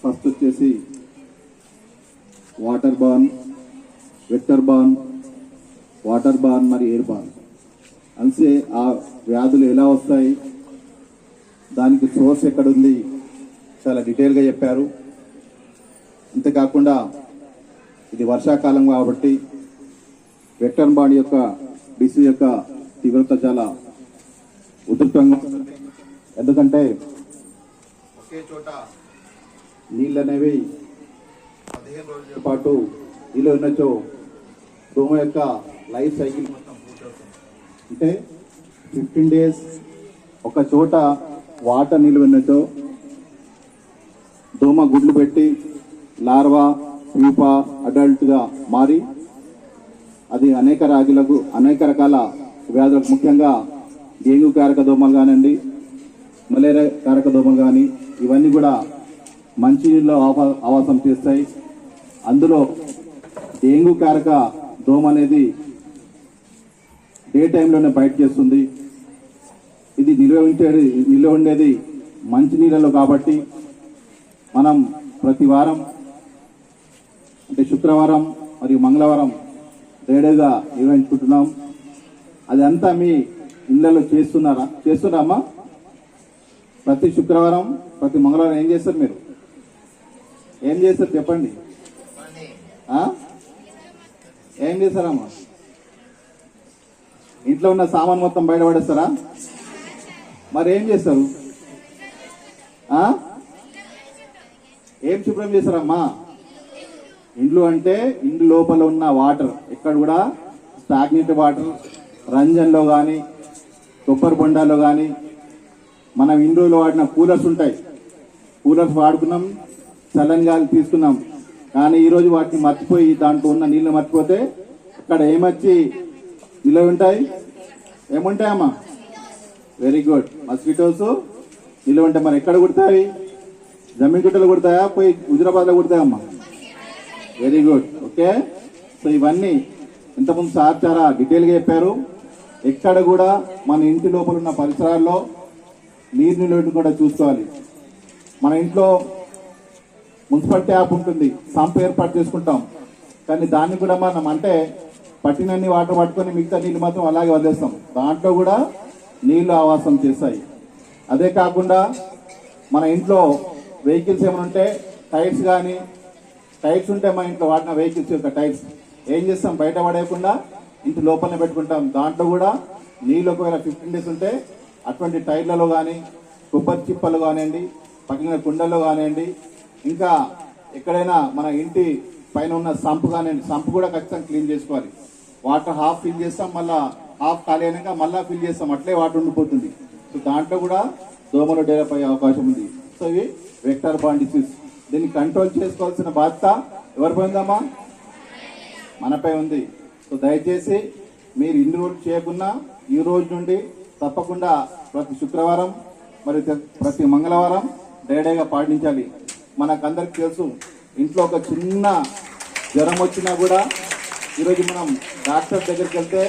First వచ్చేసి water borne vector borne water borne మరి air బాన్. అంటే ఆ వ్యాధులు ఎలా వస్తాయి? దానికి సోర్స్ ఎక్కడుంది? చాలా డీటెయిల్గా చెప్పారు. అంతేకాకుండా ఇది వర్షాకాలం కాబట్టి వెక్టర్ బాన్ యొక్క డిసీజ్ యొక్క తీవ్రత చాలా ఉధృతంగా ఎందుకంటే ఒకే చోట నీళ్ళు అనేవి పదిహేను పాటు నీళ్ళు ఉన్నచో దోమ యొక్క లైఫ్ సైకిల్ అంటే ఫిఫ్టీన్ డేస్ ఒక చోట వాటర్ నిల్వ ఉన్నచో దోమ గుడ్లు పెట్టి లార్వా ప్యూపా అడల్ట్గా మారి అది అనేక రాగులకు అనేక రకాల వ్యాధులకు ముఖ్యంగా డెంగ్యూ కారక దోమలు కానివ్వండి మలేరియా కారక దోమలు కానీ ఇవన్నీ కూడా మంచినీళ్ళు ఆవాసం చేస్తాయి అందులో డెంగ్యూ కారక దోమ అనేది డే టైంలోనే బయట చేస్తుంది. ఇది నిల్వ ఉంచేది నిల్వ ఉండేది మంచినీళ్ళలో కాబట్టి మనం ప్రతి వారం అంటే శుక్రవారం మరియు మంగళవారం రేడేగా నిర్వహించుకుంటున్నాం. అదంతా మీ ఇళ్ళలో చేస్తున్నారా? చేస్తున్నారమ్మా ప్రతి శుక్రవారం ప్రతి మంగళవారం ఏం చేస్తారు మీరు? ఏం చేస్తారు చెప్పండి. ఏం చేస్తారమ్మా? ఇంట్లో ఉన్న సామాన్ మొత్తం బయట పడేస్తారా? మరి ఏం చేస్తారు? ఏం శుభ్రం చేస్తారమ్మా? ఇండ్లు అంటే ఇండ్లు లోపల ఉన్న వాటర్ ఇక్కడ కూడా స్టాగ్నెంట్ వాటర్ రంజన్లో కానీ కొబ్బరి బొండాలో కానీ మనం ఇండ్లలో వాడిన కూలర్స్ ఉంటాయి. కూలర్స్ వాడుకున్నాం. చల్లని గాలి తీసుకున్నాం. కానీ ఈరోజు వాటిని మర్చిపోయి దాంట్లో ఉన్న నీళ్ళు మర్చిపోతే అక్కడ ఏమొచ్చి నిలవ ఉంటాయి? ఏముంటాయమ్మా వెరీ గుడ్ మస్కిటోస్ నిలవ ఉంటాయి మరి ఎక్కడ కుడతాయి? జమీన్ గుట్టలు కుడతాయా? పోయి హుజరాబాద్లో కుడతాయమ్మా వెరీ గుడ్ ఓకే సో ఇవన్నీ ఇంతకుముందు సార్ చాలా డీటెయిల్గా చెప్పారు. ఎక్కడ కూడా మన ఇంటి లోపల ఉన్న పరిసరాల్లో నీరు నిలవడం కూడా చూసుకోవాలి. మన ఇంట్లో మున్సిపాలిటీ యాప్ ఉంటుంది సంప్ ఏర్పాటు చేసుకుంటాం. కానీ దాన్ని కూడా మనం అంటే పట్టినన్ని వాటర్ పట్టుకొని మిగతా నీళ్ళు మాత్రం అలాగే వదిలేస్తాం. దాంట్లో కూడా నీళ్ళు ఆవాసం చేస్తాయి. అదే కాకుండా మన ఇంట్లో వెహికల్స్ ఏమైనా ఉంటే టైర్స్ కానీ టైర్స్ ఉంటే మన ఇంట్లో వాడిన వెహికల్స్ యొక్క టైర్స్. ఏం చేస్తాం? బయట పడేయకుండా ఇంటి లోపలనే పెట్టుకుంటాం. దాంట్లో కూడా నీళ్ళు ఒకవేళ ఫిఫ్టీన్ డేస్ ఉంటే అటువంటి టైర్లలో కానీ కొబ్బరి చిప్పలు కానివ్వండి పక్కన కుండల్లో కానివ్వండి ఇంకా ఎక్కడైనా మన ఇంటి పైన ఉన్న సంప్ కానీ సంప్ కూడా ఖచ్చితంగా క్లీన్ చేసుకోవాలి. వాటర్ హాఫ్ ఫిల్ చేస్తాం మళ్ళా హాఫ్ ఖాళీ అయినాక మళ్ళా ఫిల్ చేస్తాం అట్లే వాటర్ ఉండిపోతుంది. సో దాంట్లో కూడా దోమలు డెవలప్ అయ్యే అవకాశం ఉంది. సో ఇవి వెక్టర్ బాండ్ డిసీజ్ దీన్ని కంట్రోల్ చేసుకోవాల్సిన బాధ్యత ఎవరిపై ఉందమ్మా? మనపై ఉంది. సో దయచేసి మీరు ఇన్ని రోజులు చేయకున్నా ఈ రోజు నుండి తప్పకుండా ప్రతి శుక్రవారం మరి ప్రతి మంగళవారం డైడేగా పాటించాలి. మనకందరికి తెలుసు ఇంట్లో ఒక చిన్న జ్వరం వచ్చినా కూడా ఈరోజు మనం డాక్టర్ దగ్గరికి వెళ్తే